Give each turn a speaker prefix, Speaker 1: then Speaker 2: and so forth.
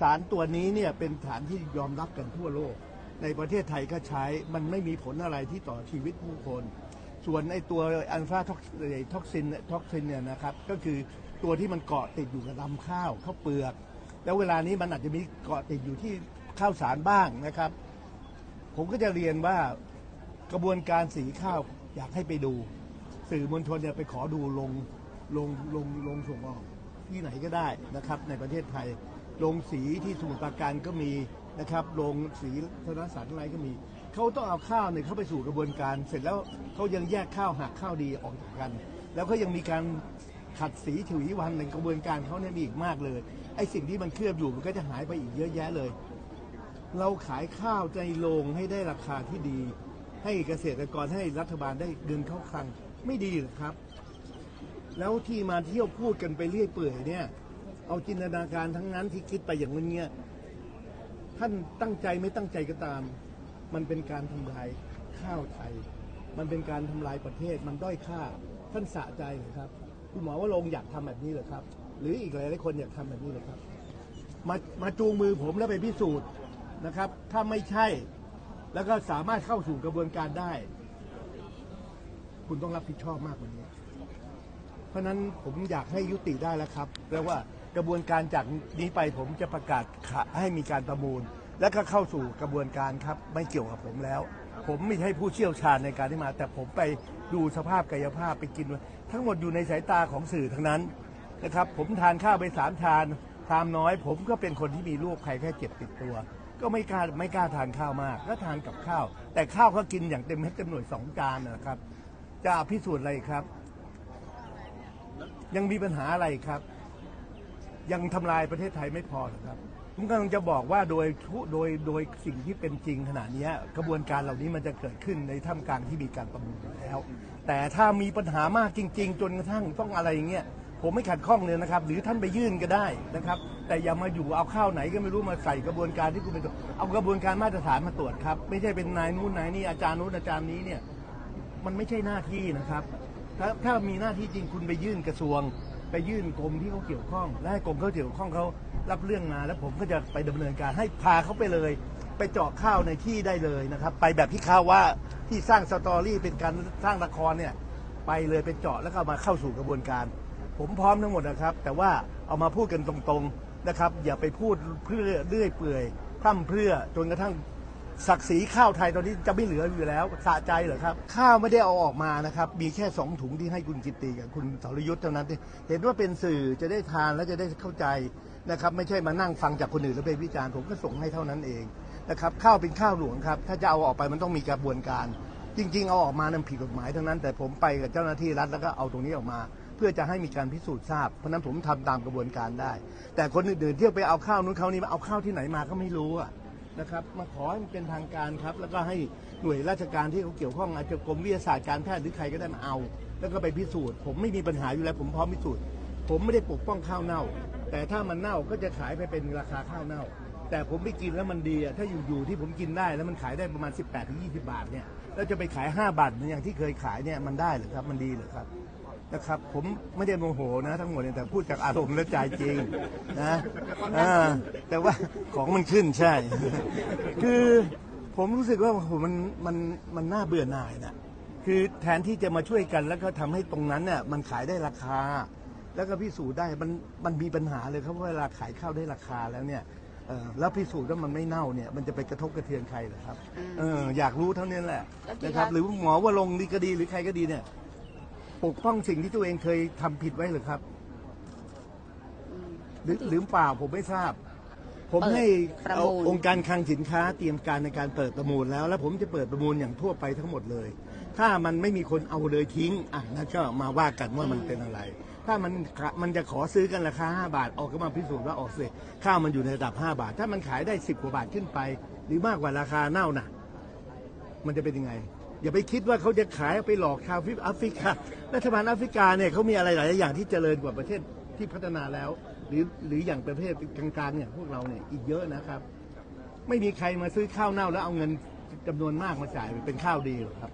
Speaker 1: สารตัวนี้เนี่ยเป็นสารที่ยอมรับกันทั่วโลก ในประเทศไทยก็ใช้มันไม่มีผลอะไรที่ต่อชีวิตผู้คน ส่วนไอ้ตัวอัลฟาท็อกซินท็อกซินเนี่ยนะครับก็คือตัวที่มันเกาะติดอยู่กับลำข้าวข้าวเปลือก แล้วเวลานี้มันอาจจะมีเกาะติดอยู่ที่ข้าวสารบ้างนะครับ ผมก็จะเรียนว่ากระบวนการสีข้าวอยากให้ไปดู สื่อมวลชนเนี่ยไปขอดูลงลงลงลงส่งออกที่ไหนก็ได้นะครับในประเทศไทย ลงสีที่สมุทรปราการก็มีนะครับลงสีธนสารอะไรก็มี เขาต้องเอาข้าวเนี่ยเข้าไปสู่กระบวนการ เสร็จแล้วเขายังแยกข้าวหักข้าวดีออกจากกัน แล้วก็ยังมีการขัดสีฉวีวันในกระบวนการเขาเนี่ยมีอีกมากเลยไอ้สิ่งที่มันเคลือบอยู่มันก็จะหายไปอีกเยอะแยะเลย เราขายข้าวในโรงให้ได้ราคาที่ดี ให้เกษตรกรให้รัฐบาลได้เงินเข้าคลังไม่ดีหรอครับ แล้วที่มาเที่ยวพูดกันไปเรื่อยเปื่อยเนี่ย เอาจินตนาการทั้งนั้นที่คิดไปอย่างนี้เงี้ยท่านตั้งใจไม่ตั้งใจก็ตาม มันเป็นการทำลายข้าวไทย มันเป็นการทำลายประเทศ มันด้อยค่า ท่านสะใจเหรอครับ คุณหมอว่าลงอยากทำแบบนี้เหรอครับ หรืออีกหลายๆคนอยากทำแบบนี้เหรอครับ มามาจูงมือผมแล้วไปพิสูจน์นะครับ ถ้าไม่ใช่ แล้วก็สามารถเข้าสู่กระบวนการได้ คุณต้องรับผิดชอบมากกว่านี้ เพราะฉะนั้นผมอยากให้ยุติได้แล้วครับแปลว่า กระบวนการจากนี้ไปผมจะประกาศให้มีการประมูล และก็เข้าสู่กระบวนการครับไม่เกี่ยวกับผมแล้ว ผมไม่ใช่ผู้เชี่ยวชาญในการที่มา แต่ผมไปดูสภาพกายภาพไปกิน ทั้งหมดอยู่ในสายตาของสื่อทั้งนั้นนะครับผมทานข้าวไปสามชานทานน้อย ผมก็เป็นคนที่มีโรคภัยแค่เจ็บติดตัว ก็ไม่กล้าไม่กล้าทานข้าวมากก็ทานกับข้าว แต่ข้าวก็กินอย่างเต็มเม็ดเต็มหน่วยสองจานนะครับ จะพิสูจน์อะไรครับ ยังมีปัญหาอะไรครับ ยังทำลายประเทศไทยไม่พอหรอกครับผมกำลังจะบอกว่าโดยทุโดยโดยสิ่งที่เป็นจริงขณะนี้กระบวนการเหล่านี้มันจะเกิดขึ้นในท่ามกลางที่มีการประมูลอยู่แล้ว แต่ถ้ามีปัญหามากจริง ๆ จนกระทั่งต้องอะไรอย่างเงี้ยผมไม่ขัดข้องเลยนะครับ หรือท่านไปยื่นก็ได้นะครับ แต่อย่ามาอยู่เอาข้าวไหนก็ไม่รู้มาใส่กระบวนการที่คุณเป็นตัวเอากระบวนการมาตรฐานมาตรวจครับ ไม่ใช่เป็นนายนู้นนายนี่อาจารย์นู้นอาจารย์นี้เนี่ย มันไม่ใช่หน้าที่นะครับ ถ้าถ้ามีหน้าที่จริงคุณไปยื่นกระทรวง ไปยื่นกรมที่เขาเกี่ยวข้องและให้กรมเขาเกี่ยวข้องเขารับเรื่องมาแล้วผมก็จะไปดำเนินการให้พาเขาไปเลย ไปเจาะข้าวในที่ได้เลยนะครับ ไปแบบที่เขาว่าที่สร้างสตอรี่เป็นการสร้างละครเนี่ยไปเลยไปเจาะแล้วก็เอามาเข้าสู่กระบวนการ ผมพร้อมทั้งหมดนะครับ แต่ว่าเอามาพูดกันตรงๆนะครับ อย่าไปพูดเพื่อเรื่อยเปื่อยพร่ำเพรื่อจนกระทั่ง ศักดิ์ศรีข้าวไทยตอนนี้จะไม่เหลืออยู่แล้วสะใจเหรอครับ ข้าวไม่ได้เอาออกมานะครับ มีแค่สองถุงที่ให้คุณกิตติกับคุณสรยุทธ์เท่านั้นที่เห็นว่าเป็นสื่อจะได้ทานและจะได้เข้าใจนะครับ ไม่ใช่มานั่งฟังจากคนอื่นแล้วไปวิจารณ์ผมก็ส่งให้เท่านั้นเองนะครับข้าวเป็นข้าวหลวงครับถ้าจะเอาออกไปมันต้องมีกระบวนการ จริง ๆ เอาออกมานั้นผิดกฎหมายทั้งนั้น แต่ผมไปกับเจ้าหน้าที่รัฐแล้วก็เอาตรงนี้ออกมา เพื่อจะให้มีการพิสูจน์ทราบเพราะนั้นผมทำตามกระบวนการได้ แต่คนอื่นๆเที่ยวไปเอาข้าวนู้นข้าวนี้มาเอาข้าวที่ไหนมาก็ไม่รู้อะ นะครับ มาขอให้มันเป็นทางการครับ แล้วก็ให้หน่วยราชการที่เขาเกี่ยวข้องอาจจะกรมวิทยาศาสตร์การแพทย์หรือใครก็ได้มาเอา แล้วก็ไปพิสูจน์ ผมไม่มีปัญหาอยู่แล้วผมพร้อมพิสูจน์ ผมไม่ได้ปกป้องข้าวเน่า แต่ถ้ามันเน่าก็จะขายไปเป็นราคาข้าวเน่า แต่ผมไม่กินแล้วมันดีอะถ้าอยู่ๆที่ผมกินได้แล้วมันขายได้ประมาณ 18ถึง20 บาทเนี่ยแล้วจะไปขาย 5 บาทเหมือนอย่างที่เคยขายเนี่ยมันได้หรือครับมันดีหรือครับ นะครับ ผมไม่ได้โมโหนะ ทั้งหมดเนี่ยแต่พูดจากอารมณ์และใจจริงนะอ่าแต่ว่าของมันขึ้นใช่ คือผมรู้สึกว่าโอ้โหมันมันมันน่าเบื่อหน่ายนะคือแทนที่จะมาช่วยกัน แล้วก็ทำให้ตรงนั้นเนี่ยมันขายได้ราคา แล้วก็พิสูจน์ได้มันมันมีปัญหาเลยครับว่าเวลาขายข้าวได้ราคาแล้วเนี่ยเอ่อแล้วพิสูจน์ว่ามันไม่เน่าเนี่ย มันจะไปกระทบกระเทือนใครเหรอครับเอออยากรู้เท่านี้แหละ
Speaker 2: แล้วกี่
Speaker 1: นะครับ
Speaker 2: ล้าน
Speaker 1: หรือหมอว่าลงค์ดีก็ดีหรือใครก็ดีเนี่ย ปกป้องสิ่งที่ตัวเองเคยทำผิดไว้หรือครับ
Speaker 2: อืม
Speaker 1: หรือหรือเปล่าผมไม่ทราบ ผม
Speaker 2: เปิด
Speaker 1: ให้
Speaker 2: ประมูล
Speaker 1: เอาองค์การคลังสินค้าเตรียมการในการเปิดประมูลแล้ว แล้วผมจะเปิดประมูลอย่างทั่วไปทั้งหมดเลย ถ้ามันไม่มีคนเอาเลยทิ้งอะนั่นก็มาว่ากันว่ามันเป็นอะไร ถ้ามันมันจะขอซื้อกันราคา5บาทออกก็มาพิสูจน์ว่าออกสิข้าวมันอยู่ในระดับ 5 บาท ถ้ามันขายได้ 10กว่าบาทขึ้นไป หรือมากกว่าราคาเน่าน่ะ มันจะเป็นยังไง อย่าไปคิดว่าเขาจะขายไปหลอกชาวฟิแอฟริการัฐบาลแอฟริกาเนี่ยเขามีอะไรหลายอย่างที่เจริญกว่าประเทศที่พัฒนาแล้ว หรือหรืออย่างประเทศกลางๆเนี่ยพวกเราเนี่ยอีกเยอะนะครับ ไม่มีใครมาซื้อข้าวเน่าแล้วเอาเงินจำนวนมากมาจ่ายเป็นข้าวดีหรอกครับ